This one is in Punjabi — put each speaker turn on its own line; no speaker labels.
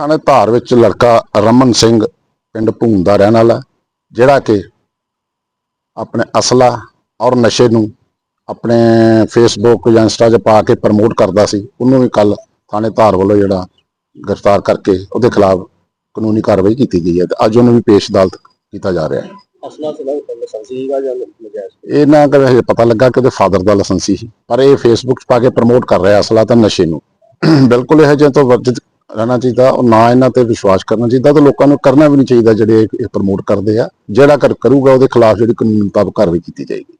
ਥਾਣੇ ਧਾਰ ਵਿੱਚ ਲੜਕਾ ਰਮਨ ਸਿੰਘ ਪਿੰਡ ਭੂਨ ਦਾ ਰਹਿਣ ਵਾਲਾ ਜਿਹੜਾ ਕਿ ਆਪਣੇ ਅਸਲਾ ਔਰ ਨਸ਼ੇ ਨੂੰ ਆਪਣੇ ਫੇਸਬੁੱਕ ਜਾਂ ਇੰਸਟਾ 'ਚ ਪਾ ਕੇ ਪ੍ਰਮੋਟ ਕਰਦਾ ਸੀ। ਉਹਨੂੰ ਵੀ ਕੱਲ ਥਾਣੇ ਧਾਰ ਵੱਲੋਂ ਜਿਹੜਾ ਗ੍ਰਿਫਤਾਰ ਕਰਕੇ ਉਹਦੇ ਖਿਲਾਫ ਕਾਨੂੰਨੀ ਕਾਰਵਾਈ ਕੀਤੀ ਗਈ ਹੈ ਤੇ ਅੱਜ ਉਹਨੂੰ ਵੀ ਪੇਸ਼ ਅਦਾਲਤ ਕੀਤਾ ਜਾ ਰਿਹਾ ਹੈ।
ਅਸਲਾ ਸਦਾ ਲਾਇਸੈਂਸੀ ਸੀਗਾ ਜਾਂ ਨਜਾਇਜ਼
ਇਹਨਾਂ ਦਾ ਹਜੇ ਪਤਾ ਲੱਗਾ ਕਿ ਉਹਦੇ ਫਾਦਰ ਦਾ ਲਾਇਸੈਂਸੀ ਸੀ ਪਰ ਇਹ ਫੇਸਬੁੱਕ 'ਚ ਪਾ ਕੇ ਪ੍ਰਮੋਟ ਕਰ ਰਿਹਾ ਅਸਲਾ ਤਾਂ ਨਸ਼ੇ ਨੂੰ। ਬਿਲਕੁਲ ਇਹ ਜਿਹੇ ਤੋਂ ਵਰਜਿਤ ਰਹਿਣਾ ਚਾਹੀਦਾ, ਉਹ ਨਾ ਇਹਨਾਂ ਤੇ ਵਿਸ਼ਵਾਸ ਕਰਨਾ ਚਾਹੀਦਾ ਤੇ ਲੋਕਾਂ ਨੂੰ ਕਰਨਾ ਵੀ ਨਹੀਂ ਚਾਹੀਦਾ ਜਿਹੜੇ ਇਹ ਪ੍ਰਮੋਟ ਕਰਦੇ ਆ। ਜਿਹੜਾ ਕਰ, ਕਰੂਗਾ ਉਹਦੇ ਖਿਲਾਫ ਜਿਹੜੀ ਕਾਨੂੰਨ ਮੁਤਾਬਕ ਕਾਰਵਾਈ ਕੀਤੀ ਜਾਏਗੀ।